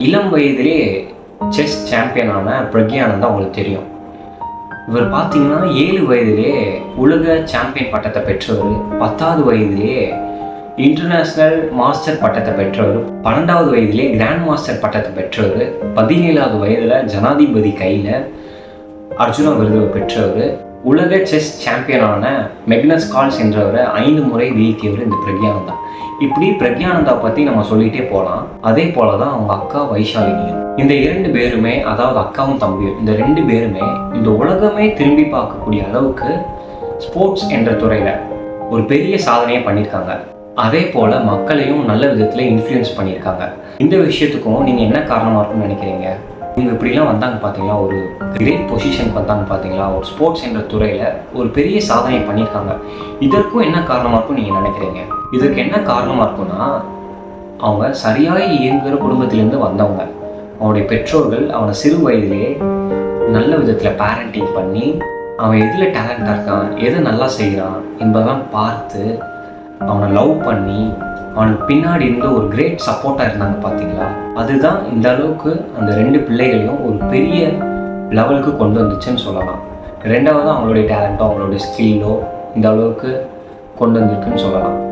இளம் வயதிலே செஸ் சாம்பியனான பிரக்யானந்தா உங்களுக்கு தெரியும். இவர் பார்த்தீங்கன்னா ஏழு வயதிலே உலக சாம்பியன் பட்டத்தை பெற்றவர் பத்தாவது வயதிலே இன்டர்நேஷ்னல் மாஸ்டர் பட்டத்தை பெற்றவர் பன்னெண்டாவது வயதிலே கிராண்ட் மாஸ்டர் பட்டத்தை பெற்றவர் பதினேழாவது வயதில் ஜனாதிபதி கையில் அர்ஜுனா விருது பெற்றவர் உலக செஸ் சாம்பியனான மெக்னஸ் கால்ஸ் என்றவரை ஐந்து முறை வீழ்த்தியவர் இந்த பிரக்யானந்தா இப்படி பிரக்யானந்தா பற்றி நம்ம சொல்லிகிட்டே போகலாம் அதே போல தான் அவங்க அக்கா வைஷாலினியும். இந்த இரண்டு பேருமே அதாவது அக்காவும் தம்பியும் இந்த ரெண்டு பேருமே இந்த உலகமே திரும்பி பார்க்கக்கூடிய அளவுக்கு ஸ்போர்ட்ஸ் என்ற துறையில் ஒரு பெரிய சாதனையை பண்ணியிருக்காங்க. அதே போல் மக்களையும் நல்ல விதத்தில் இன்ஃப்ளூயன்ஸ் பண்ணியிருக்காங்க. இந்த விஷயத்துக்கும் நீங்கள் என்ன காரணமாக இருக்கும்னு நினைக்கிறீங்க? இவங்க இப்படிலாம் வந்தாங்க பார்த்தீங்களா? ஒரு கிரேட் பொசிஷனுக்கு வந்தாங்க பார்த்தீங்களா? ஒரு ஸ்போர்ட்ஸ் என்ற துறையில் ஒரு பெரிய சாதனை பண்ணியிருக்காங்க. இதற்கும் என்ன காரணமாக இருக்கும் நீங்கள் நினைக்கிறீங்க? இதற்கு என்ன காரணமாக இருக்கும்னா அவங்க சரியாக இயங்குகிற குடும்பத்திலேருந்து வந்தவங்க. அவனுடைய பெற்றோர்கள் அவனை சிறு வயதிலே நல்ல விதத்தில் பேரண்டிங் பண்ணி அவன் எதில் டேலண்டாக இருக்கான் எதை நல்லா செய்கிறான் என்பதெல்லாம் பார்த்து அவனை லவ் பண்ணி அவனுக்கு பின்னாடி இருந்த ஒரு கிரேட் சப்போர்ட்டாக இருந்தாங்க பார்த்தீங்களா அதுதான் இந்த அளவுக்கு அந்த ரெண்டு பிள்ளைகளையும் ஒரு பெரிய லெவலுக்கு கொண்டு வந்துச்சுன்னு சொல்லலாம். ரெண்டாவது அவங்களுடைய டேலண்ட்டோ அவங்களுடைய ஸ்கில்லோ இந்த அளவுக்கு கொண்டு வந்திருக்குன்னு சொல்லலாம்.